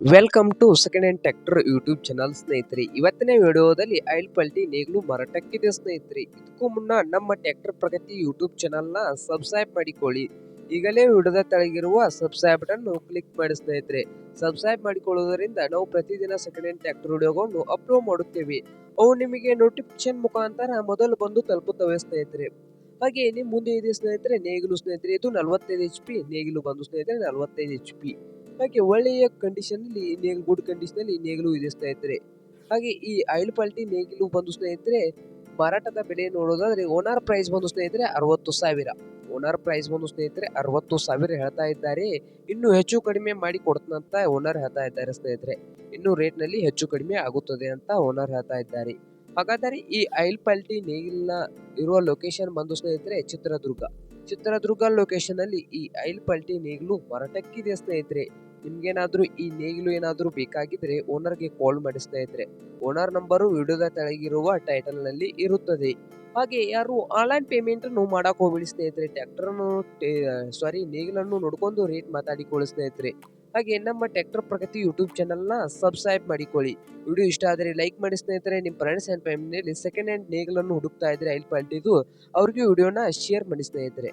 Welcome to second hand tractor YouTube channel ಸ್ನೇಹಿತರೆ. ಇವತ್ತಿನ ವಿಡಿಯೋದಲ್ಲಿ ಐಲ್ ಪಲ್ಟಿ, ನೇಗ್ಲು, ಮಾರಾಟಕ್ಕಿದೆ ಸ್ನೇಹಿತರೆ. ಇದಕ್ಕೂ ಮುನ್ನ ನಮ್ಮ ಟ್ರ್ಯಾಕ್ಟರ್ ಪ್ರಗತಿ ಯೂಟ್ಯೂಬ್ ಚಾನಲ್ನ ಸಬ್ಸ್ಕ್ರೈಬ್ ಮಾಡಿಕೊಳ್ಳಿ. ಈಗಲೇ ವಿಡಿಯೋದ ತೆಳಗಿರುವ ಸಬ್ಸ್ಕ್ರೈಬ್ ಬಟನ್ ಕ್ಲಿಕ್ ಮಾಡಿ ಸ್ನೇಹಿತರೆ. ಸಬ್ಸ್ಕ್ರೈಬ್ ಮಾಡಿಕೊಳ್ಳುವುದರಿಂದ ನಾವು ಪ್ರತಿದಿನ ಸೆಕೆಂಡ್ ಹ್ಯಾಂಡ್ ಟ್ರ್ಯಾಕ್ಟರ್ ವಿಡಿಯೋಗಳನ್ನು ಅಪ್ಲೋಡ್ ಮಾಡುತ್ತೇವೆ. ಅವು ನಿಮಗೆ ನೋಟಿಫಿಕೇಶನ್ ಮುಖಾಂತರ ಮೊದಲು ಬಂದು ತಲುಪುತ್ತವೆ ಸ್ನೇಹಿತರೆ. ಹಾಗೆ ನಿಮ್ಮ ಮುಂದೆ ಇದೆ ಸ್ನೇಹಿತರೆ, ನೇಗಿಲು ಸ್ನೇಹಿತರೆ, ಇದು ನಲವತ್ತೈದು ಎಚ್ ಪಿ ನೇಗಿಲು ಬಂದು ಸ್ನೇಹಿತರೆ ನಲವತ್ತೈದು ಎಚ್ ಪಿ ಹಾಗೆ ಒಳ್ಳೆಯ ಕಂಡೀಷನ್ ಅಲ್ಲಿ ನೇಗಿಲು ಗುಡ್ ಕಂಡೀಷನ್ ಅಲ್ಲಿ ನೇಗಿಲು ಇದೆ ಸ್ನೇಹಿತರೆ. ಹಾಗೆ ಈ ಆಯಿಲ್ ಪಾಲ್ಟಿ ನೇಗಿಲು ಬಂದು ಸ್ನೇಹಿತರೆ, ಮಾರಾಟದ ಬೆಲೆ ನೋಡೋದಾದ್ರೆ ಓನರ್ ಪ್ರೈಸ್ ಬಂದು ಸ್ನೇಹಿತರೆ ಅರವತ್ತು ಸಾವಿರ. ಓನರ್ ಪ್ರೈಸ್ ಬಂದು ಸ್ನೇಹಿತರೆ ಅರವತ್ತು ಸಾವಿರ ಹೇಳ್ತಾ ಇದ್ದಾರೆ. ಇನ್ನು ಹೆಚ್ಚು ಕಡಿಮೆ ಮಾಡಿ ಕೊಡ್ತಂತ ಓನರ್ ಹೇಳ್ತಾ ಇದ್ದಾರೆ ಸ್ನೇಹಿತರೆ. ಇನ್ನು ರೇಟ್ನಲ್ಲಿ ಹೆಚ್ಚು ಕಡಿಮೆ ಆಗುತ್ತದೆ ಅಂತ ಓನರ್ ಹೇಳ್ತಾ ಇದ್ದಾರೆ. ಹಾಗಾದರೆ ಈ ಐಲ್ ಪಾಲ್ಟಿ ನೇಗಿಲಿನ ಇರುವ ಲೊಕೇಶನ್ ಬಂದು ಸ್ನೇಹಿತರೆ ಚಿತ್ರದುರ್ಗ. ಚಿತ್ರದುರ್ಗ ಲೊಕೇಶನ್ ಅಲ್ಲಿ ಈ ಐಲ್ ಪಲ್ಟಿ ನೇಗಿಲು ಮಾರಾಟಕ್ಕಿದೆ ಸ್ನೇಹಿತರೆ. ನಿಮ್ಗೇನಾದ್ರೂ ಈ ನೇಗಿಲು ಏನಾದರೂ ಬೇಕಾಗಿದ್ರೆ ಓನರ್ಗೆ ಕಾಲ್ ಮಾಡಿ ಸ್ನೇಹಿತರೆ ಓನರ್ ನಂಬರು ವಿಡಿಯೋದ ಕೆಳಗಿರುವ ಟೈಟಲ್ನಲ್ಲಿ ಇರುತ್ತದೆ. ಹಾಗೆ ಯಾರು ಆನ್ಲೈನ್ ಪೇಮೆಂಟ್ ಅನ್ನು ಮಾಡಕ್ ಹೋಗ್ಬೇಡಿ ಸ್ನೇಹಿತರೆ ಟ್ರ್ಯಾಕ್ಟರ್ ಸಾರಿ ನೇಗಿಲನ್ನು ನೋಡ್ಕೊಂಡು ರೇಟ್ ಮಾತಾಡಿಕೊಳ್ಳಿ ಸ್ನೇಹಿತರೆ. ಹಾಗೆ ನಮ್ಮ ಟ್ರ್ಯಾಕ್ಟರ್ ಪ್ರಗತಿ ಯೂಟ್ಯೂಬ್ ಚಾನಲ್ನ ಸಬ್ಸ್ಕ್ರೈಬ್ ಮಾಡಿಕೊಳ್ಳಿ. ವಿಡಿಯೋ ಇಷ್ಟ ಆದರೆ ಲೈಕ್ ಮಾಡಿ ಸ್ನೇಹಿತರೆ ನಿಮ್ಮ ಫ್ರೆಂಡ್ಸ್ ಆ್ಯಂಡ್ ಫ್ಯಾಮಿಲಿಯಲ್ಲಿ ಸೆಕೆಂಡ್ ಹ್ಯಾಂಡ್ ನೇಗಿಲನ್ನು ಹುಡುಕ್ತಾ ಇದ್ರೆ ಐಲ್ ಅವ್ರಿಗೆ ವಿಡಿಯೋನ ಶೇರ್ ಮಾಡಿ ಸ್ನೇಹಿತರೆ.